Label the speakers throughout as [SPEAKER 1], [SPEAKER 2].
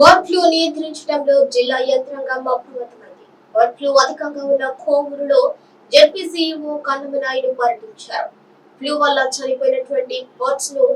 [SPEAKER 1] Bird flu నియంత్రించడంలో జిల్లా యంత్రాంగం అప్రమత్తమైంది. బర్డ్ ఫ్లూ అధికంగా ఉన్న కోవూరులో జెడ్పీసీఓ కన్నమనాయుడు నాయుడు పర్యటించారు ఫ్లూ వల్ల చనిపోయినటువంటి బర్డ్స్ను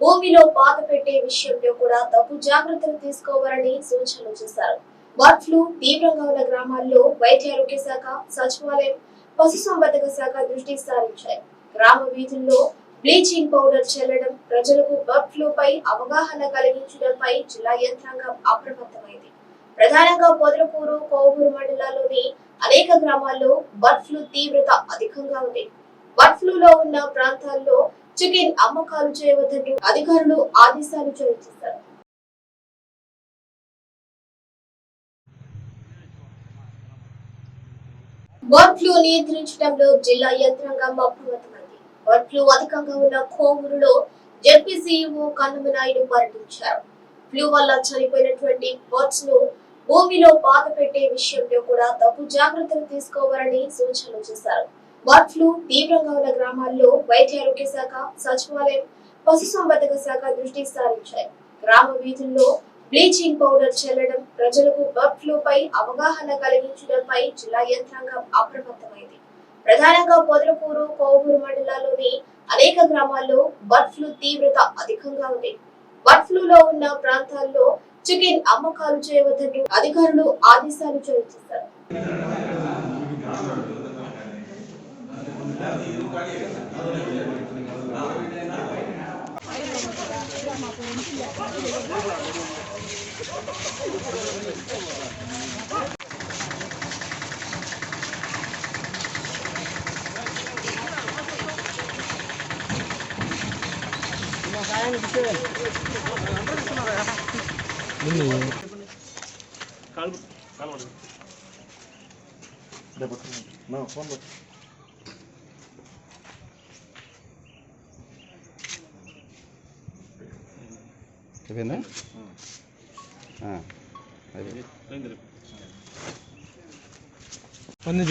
[SPEAKER 1] భూమిలో పాత పెట్టే విషయంలో కూడా తగు జాగ్రత్తలు తీసుకోవాలని సూచనలు చేశారు. బర్డ్ ఫ్లూ తీవ్రంగా ఉన్న గ్రామాల్లో వైద్య ఆరోగ్య శాఖ సచివాలయం పశుసంవర్ధక శాఖ దృష్టి సారించాయి. గ్రామ వీధుల్లో బ్లీచింగ్ పౌడర్ చల్లడం ప్రజలకు బర్డ్ ఫ్లూ పై అవగాహన కలిగించడంపై జిల్లా యంత్రాంగం అప్రమత్తమైంది. ప్రధానంగా పొదలకూరు కోవూరు మండలాల్లోని అనేక గ్రామాల్లో బర్డ్ ఫ్లూ తీవ్రత అధికంగా ఉంది. బర్డ్ ఫ్లూలో ఉన్న ప్రాంతాల్లో చికెన్ అమ్మకాలు చేయవద్దంటూ అధికారులు ఆదేశాలు జారీ చేశారు. బర్డ్ ఫ్లూ నియంత్రించడంలో జిల్లా యంత్రాంగం అప్రమత్తమైంది. బర్డ్ ఫ్లూ అధికంగా ఉన్న కోవూరులో జెడ్పీ సీఈఓ కన్నమ నాయుడు పర్యటించారు ఫ్లూ వల్ల చనిపోయినటువంటి బర్డ్స్ను భూమిలో పాత పెట్టే విషయంలో కూడా తగు జాగ్రత్తలు తీసుకోవాలని సూచనలు చేశారు. బర్డ్ ఫ్లూ తీవ్రంగా ఉన్న గ్రామాల్లో వైద్య ఆరోగ్య శాఖ సచివాలయం పశుసంవర్ధక శాఖ దృష్టి సారించాయి. గ్రామ వీధుల్లో బ్లీచింగ్ పౌడర్ చల్లడం ప్రజలకు బర్డ్ ఫ్లూ పై అవగాహన కలిగించడంపై జిల్లా యంత్రాంగం అప్రమత్తమైంది. ప్రధానంగా పొదలకూరు కోవూరు మండలాల్లోని అనేక గ్రామాల్లో బర్డ్ ఫ్లూ తీవ్రత అధికంగా ఉంది. బర్డ్ ఫ్లూలో ఉన్న ప్రాంతాల్లో చికెన్ అమ్మకాలు చేయవద్దని అధికారులు ఆదేశాలు జారీ చేశారు.
[SPEAKER 2] అయిపోయిందా అయిపోయింది.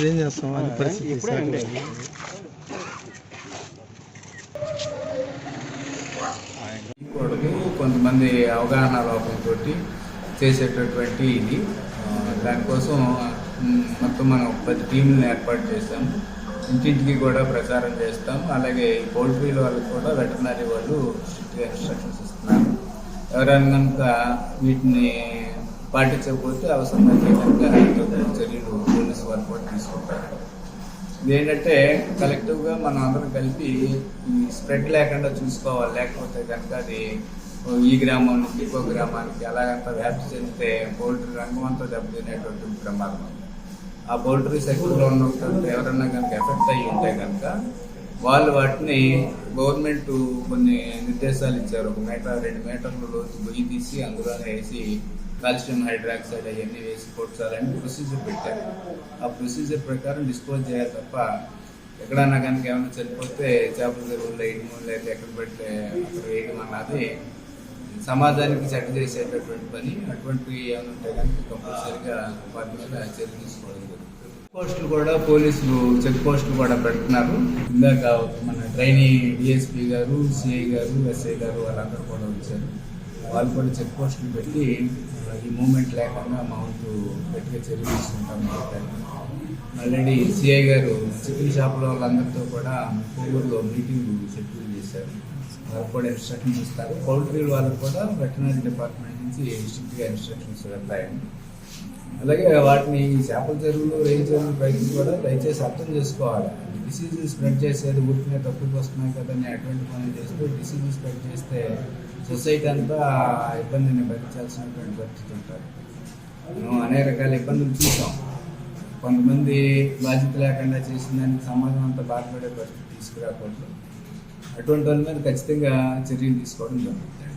[SPEAKER 3] ఏం చేస్తాం? పరిస్థితి
[SPEAKER 4] కొంతమంది అవగాహన లోపంతో చేసేటటువంటి ఇది. దానికోసం మొత్తం మనం పది టీంలను ఏర్పాటు చేస్తాం ఇంటింటికి కూడా ప్రచారం చేస్తాం. అలాగే పౌల్ట్రీల వాళ్ళకి కూడా వెటర్నరీ వాళ్ళు స్ట్రిక్ట్గా ఇన్స్ట్రక్షన్స్ ఇస్తున్నారు. ఎవరైనా కనుక వీటిని పాటించకపోతే అవసరమైతే కనుక చర్యలు పోలీసు వారు కూడా తీసుకుంటారు. ఇదేంటంటే కలెక్టివ్గా మనం అందరం కలిపి ఈ స్ప్రెడ్ లేకుండా చూసుకోవాలి. లేకపోతే కనుక అది ఈ గ్రామం నుంచి ఇంకో గ్రామానికి అలాగంత వ్యాప్తి చెందితే పౌల్ట్రీ రంగం అంతా దెబ్బతినేటువంటి ప్రమాదం. ఆ పౌల్ట్రీ సెక్టర్లో ఉన్నటువంటి ఎవరన్నా కనుక ఎఫెక్ట్ అయ్యి ఉంటే కనుక వాళ్ళు వాటిని గవర్నమెంట్ కొన్ని నిర్దేశాలు ఇచ్చారు. ఒక మీటర్ రెండు మీటర్ల రోజు గొయ్యి తీసి అందులోనే వేసి కాల్షియం హైడ్రాక్సైడ్ అవన్నీ వేసి కొట్టాలని ప్రొసీజర్ పెట్టారు. ఆ ప్రొసీజర్ ప్రకారం డిస్పోజ్ చేయాలి తప్ప ఎక్కడన్నా కనుక ఏమైనా చనిపోతే చేపల చెరువుల్లో వేయడం లేదా ఎక్కడ పెడితే అక్కడ వేయడం అన్నది సమాజానికి చెడ్డ చేసేటటువంటి పని అటువంటివి ఏమైనా ఉంటే కనుక కంపల్సరీగా వాటి మీద చర్య తీసుకోవడం జరుగుతుంది. పోస్టులు కూడా పోలీసులు చెక్ పోస్టులు కూడా పెడుతున్నారు. ఇందాక మన ట్రైనింగ్ డిఎస్పీ గారు సిఐ గారు ఎస్ఐ గారు వాళ్ళందరూ కూడా వచ్చారు. వాళ్ళు కూడా చెక్ పోస్టులు పెట్టి ఈ మూమెంట్ లేకుండా మా వంతు గట్టిగా చర్య తీసుకుంటాం ఆల్రెడీ సిఐ గారు చికెన్ షాపుల వాళ్ళందరితో కూడా కోవూరులో మీటింగ్ షెడ్యూల్ చేశారు. వాళ్ళకు కూడా ఇన్స్ట్రక్షన్స్ ఇస్తారు. పౌల్ట్రీ వాళ్ళకు కూడా వెటనరీ డిపార్ట్మెంట్ నుంచి స్ట్రిక్ట్గా ఇన్స్ట్రక్షన్స్ వెళ్తాయండి. అలాగే వాటిని చేపల చెరువులు రేయి చెరువులు రైతులు కూడా దయచేసి అర్థం చేసుకోవాలి. డిసీజ్ స్ప్రెడ్ చేసేది ఊరికనే తప్పుకు వస్తున్నాయి కదని అటువంటి పనులు చేస్తూ డిసీజ్ స్ప్రెడ్ చేస్తే సొసైటీ అంతా ఇబ్బందిని భరించాల్సినటువంటి పరిస్థితి ఉంటారు మేము అనేక రకాల ఇబ్బందులు చూసాం. కొంతమంది బాధ్యత లేకుండా చేసిన దానికి సమాజం అంతా బాధపడే పరిస్థితి తీసుకురాకూడదు. అటువంటి వాళ్ళ మీద ఖచ్చితంగా చర్యలు తీసుకోవడం జరుగుతుంది.